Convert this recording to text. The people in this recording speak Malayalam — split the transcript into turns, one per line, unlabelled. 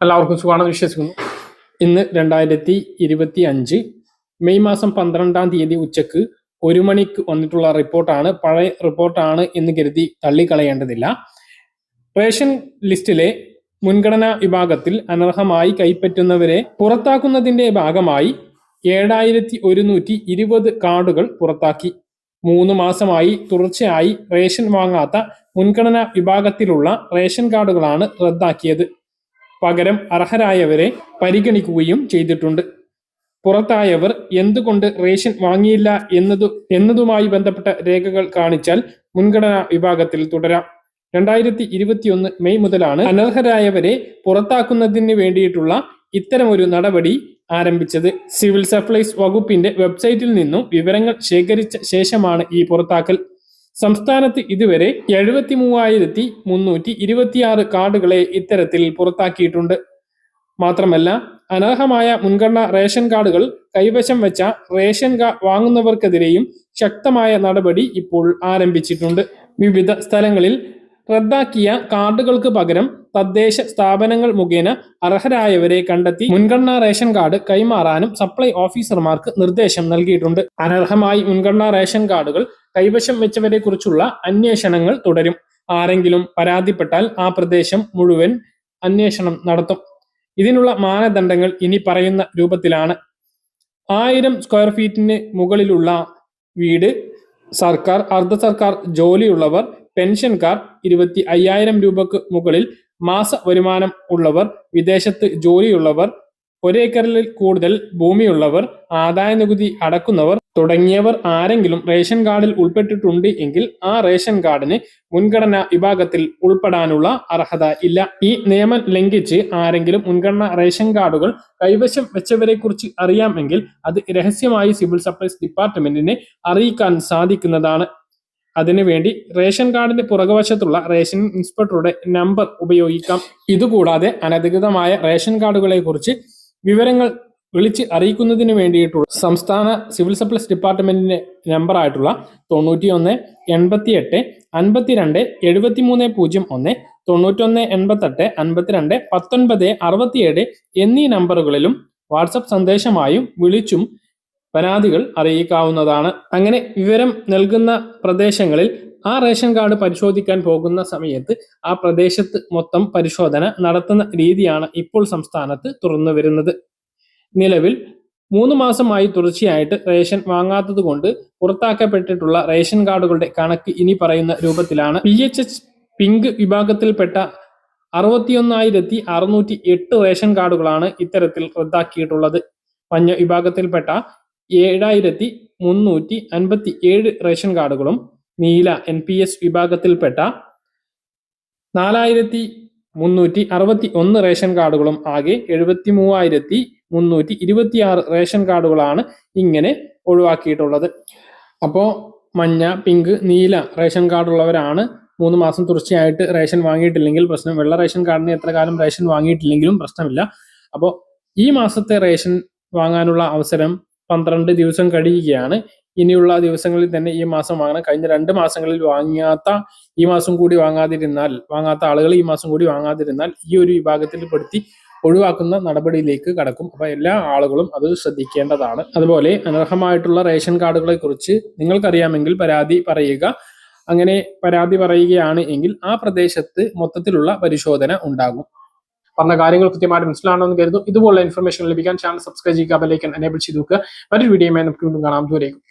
എല്ലാവർക്കും സുഖമാണെന്ന് വിശ്വസിക്കുന്നു. ഇന്ന് രണ്ടായിരത്തി ഇരുപത്തി അഞ്ച് മെയ് മാസം പന്ത്രണ്ടാം തീയതി ഉച്ചയ്ക്ക് ഒരു മണിക്ക് വന്നിട്ടുള്ള റിപ്പോർട്ടാണ്. പഴയ റിപ്പോർട്ടാണ് എന്ന് കരുതി തള്ളിക്കളയേണ്ടതില്ല. റേഷൻ ലിസ്റ്റിലെ മുൻഗണനാ വിഭാഗത്തിൽ അനർഹമായി കൈപ്പറ്റുന്നവരെ പുറത്താക്കുന്നതിന്റെ ഭാഗമായി ഏഴായിരത്തി ഒരുന്നൂറ്റി ഇരുപത് കാർഡുകൾ പുറത്താക്കി. മൂന്ന് മാസമായി തുടർച്ചയായി റേഷൻ വാങ്ങാത്ത മുൻഗണനാ വിഭാഗത്തിലുള്ള റേഷൻ കാർഡുകളാണ് റദ്ദാക്കിയത്. പകരം അർഹരായവരെ പരിഗണിക്കുകയും ചെയ്തിട്ടുണ്ട്. പുറത്തായവർ എന്തുകൊണ്ട് റേഷൻ വാങ്ങിയില്ല എന്നതു എന്നതുമായി ബന്ധപ്പെട്ട രേഖകൾ കാണിച്ചാൽ മുൻഗണനാ വിഭാഗത്തിൽ തുടരാം. രണ്ടായിരത്തി ഇരുപത്തിയൊന്ന് മെയ് മുതലാണ് അനർഹരായവരെ പുറത്താക്കുന്നതിന് വേണ്ടിയിട്ടുള്ള ഇത്തരമൊരു നടപടി ആരംഭിച്ചത്. സിവിൽ സപ്ലൈസ് വകുപ്പിന്റെ വെബ്സൈറ്റിൽ നിന്നും വിവരങ്ങൾ ശേഖരിച്ച ശേഷമാണ് ഈ പുറത്താക്കൽ. സംസ്ഥാനത്ത് ഇതുവരെ എഴുപത്തി മൂവായിരത്തി മുന്നൂറ്റി ഇരുപത്തിയാറ് കാർഡുകളെ ഇത്തരത്തിൽ പുറത്താക്കിയിട്ടുണ്ട്. മാത്രമല്ല അനർഹമായ മുൻഗണന റേഷൻ കാർഡുകൾ കൈവശം വെച്ച റേഷൻ കാർഡ് വാങ്ങുന്നവർക്കെതിരെയും ശക്തമായ നടപടി ഇപ്പോൾ ആരംഭിച്ചിട്ടുണ്ട്. വിവിധ സ്ഥലങ്ങളിൽ റദ്ദാക്കിയ കാർഡുകൾക്ക് പകരം തദ്ദേശ സ്ഥാപനങ്ങൾ മുഖേന അർഹരായവരെ കണ്ടെത്തി മുൻഗണനാ റേഷൻ കാർഡ് കൈമാറാനും സപ്ലൈ ഓഫീസർമാർക്ക് നിർദ്ദേശം നൽകിയിട്ടുണ്ട്. അനർഹമായി മുൻഗണനാ റേഷൻ കാർഡുകൾ കൈവശം വെച്ചവരെ കുറിച്ചുള്ള അന്വേഷണങ്ങൾ തുടരും. ആരെങ്കിലും പരാതിപ്പെട്ടാൽ ആ പ്രദേശം മുഴുവൻ അന്വേഷണം നടത്തും. ഇതിനുള്ള മാനദണ്ഡങ്ങൾ ഇനി പറയുന്ന രൂപത്തിലാണ്. ആയിരം സ്ക്വയർ ഫീറ്റിന് മുകളിലുള്ള വീട് സർക്കാർ അർദ്ധ സർക്കാർ ജോലിയുള്ളവർ പെൻഷൻകാർ ഇരുപത്തി അയ്യായിരം രൂപക്ക് മുകളിൽ മാസ വരുമാനം ഉള്ളവർ വിദേശത്ത് ജോലിയുള്ളവർ ഒരേക്കറിൽ കൂടുതൽ ഭൂമിയുള്ളവർ ആദായ നികുതി അടക്കുന്നവർ തുടങ്ങിയവർ ആരെങ്കിലും റേഷൻ കാർഡിൽ ഉൾപ്പെട്ടിട്ടുണ്ട് എങ്കിൽ ആ റേഷൻ കാർഡിന് മുൻഗണനാ വിഭാഗത്തിൽ ഉൾപ്പെടാനുള്ള അർഹത ഇല്ല. ഈ നിയമം ലംഘിച്ച് ആരെങ്കിലും മുൻഗണനാ റേഷൻ കാർഡുകൾ കൈവശം വെച്ചവരെ കുറിച്ച് അറിയാമെങ്കിൽ അത് രഹസ്യമായി സിവിൽ സപ്ലൈസ് ഡിപ്പാർട്ട്മെന്റിനെ അറിയിക്കാൻ സാധിക്കുന്നതാണ്. അതിനുവേണ്ടി റേഷൻ കാർഡിന്റെ പുറകുവശത്തുള്ള റേഷൻ ഇൻസ്പെക്ടറുടെ നമ്പർ ഉപയോഗിക്കാം. ഇതുകൂടാതെ അനധികൃതമായ റേഷൻ കാർഡുകളെ കുറിച്ച് വിവരങ്ങൾ വിളിച്ച് അറിയിക്കുന്നതിന് വേണ്ടിയിട്ടുള്ള സംസ്ഥാന സിവിൽ സപ്ലൈസ് ഡിപ്പാർട്ട്മെന്റിന്റെ നമ്പറായിട്ടുള്ള തൊണ്ണൂറ്റി ഒന്ന് എൺപത്തി എട്ട് അൻപത്തിരണ്ട് എഴുപത്തി മൂന്ന് പൂജ്യം ഒന്ന് തൊണ്ണൂറ്റൊന്ന് എൺപത്തെട്ട് അൻപത്തിരണ്ട് പത്തൊൻപത് അറുപത്തിയേഴ് എന്നീ നമ്പറുകളിലും വാട്സപ്പ് സന്ദേശമായും വിളിച്ചും പരാതികൾ അറിയിക്കാവുന്നതാണ്. അങ്ങനെ വിവരം നൽകുന്ന പ്രദേശങ്ങളിൽ ആ റേഷൻ കാർഡ് പരിശോധിക്കാൻ പോകുന്ന സമയത്ത് ആ പ്രദേശത്ത് മൊത്തം പരിശോധന നടത്തുന്ന രീതിയാണ് ഇപ്പോൾ സംസ്ഥാനത്ത് തുറന്നു വരുന്നത്. നിലവിൽ മൂന്ന് മാസമായി തുടർച്ചയായിട്ട് റേഷൻ വാങ്ങാത്തത് കൊണ്ട് പുറത്താക്കപ്പെട്ടിട്ടുള്ള റേഷൻ കാർഡുകളുടെ കണക്ക് ഇനി പറയുന്ന രൂപത്തിലാണ്. പി എച്ച് എച്ച് പിങ്ക് വിഭാഗത്തിൽപ്പെട്ട അറുപത്തിയൊന്നായിരത്തി അറുന്നൂറ്റി എട്ട് റേഷൻ കാർഡുകളാണ് ഇത്തരത്തിൽ റദ്ദാക്കിയിട്ടുള്ളത്. മഞ്ഞ വിഭാഗത്തിൽപ്പെട്ട ഏഴായിരത്തി മുന്നൂറ്റി അൻപത്തി ഏഴ് റേഷൻ കാർഡുകളും നീല എൻ പി എസ് വിഭാഗത്തിൽപ്പെട്ട നാലായിരത്തി മുന്നൂറ്റി അറുപത്തി ഒന്ന് റേഷൻ കാർഡുകളും ആകെ എഴുപത്തി മൂവായിരത്തി മുന്നൂറ്റി ഇരുപത്തിയാറ് റേഷൻ കാർഡുകളാണ് ഇങ്ങനെ ഒഴിവാക്കിയിട്ടുള്ളത്. അപ്പോൾ മഞ്ഞ പിങ്ക് നീല റേഷൻ കാർഡുള്ളവരാണ് മൂന്ന് മാസം തുടർച്ചയായിട്ട് റേഷൻ വാങ്ങിയിട്ടില്ലെങ്കിൽ പ്രശ്നം. വെള്ള റേഷൻ കാർഡിന് എത്ര കാലം റേഷൻ വാങ്ങിയിട്ടില്ലെങ്കിലും പ്രശ്നമില്ല. അപ്പോൾ ഈ മാസത്തെ റേഷൻ വാങ്ങാനുള്ള അവസരം പന്ത്രണ്ട് ദിവസം കഴിയുകയാണ്. ഇനിയുള്ള ദിവസങ്ങളിൽ തന്നെ ഈ മാസം വാങ്ങണം. കഴിഞ്ഞ രണ്ട് മാസങ്ങളിൽ വാങ്ങാത്ത ഈ മാസം കൂടി വാങ്ങാതിരുന്നാൽ വാങ്ങാത്ത ആളുകൾ ഈ മാസം കൂടി വാങ്ങാതിരുന്നാൽ ഈ ഒരു വിഭാഗത്തിൽ പെടുത്തി ഒഴിവാക്കുന്ന നടപടിയിലേക്ക് കടക്കും. അപ്പൊ എല്ലാ ആളുകളും അത് ശ്രദ്ധിക്കേണ്ടതാണ്. അതുപോലെ അനർഹമായിട്ടുള്ള റേഷൻ കാർഡുകളെ കുറിച്ച് നിങ്ങൾക്കറിയാമെങ്കിൽ പരാതി പറയുക. അങ്ങനെ പരാതി പറയുകയാണ് എങ്കിൽ ആ പ്രദേശത്ത് മൊത്തത്തിലുള്ള പരിശോധന ഉണ്ടാകും. പറഞ്ഞ കാര്യങ്ങൾ കൃത്യമായിട്ട് മനസ്സിലാണെന്ന് കരുതുന്നു. ഇതുപോലുള്ള ഇൻഫർമേഷൻ ലഭിക്കാൻ ചാനൽ സബ്സ്ക്രൈബ് ചെയ്യുക ബെല്ലൈക്കൻ എനേബിൾ ചെയ്ത് നോക്കുക മറ്റൊരു വീഡിയോയുമായി നമുക്ക് വീണ്ടും കാണാം. ദൂരേക്കും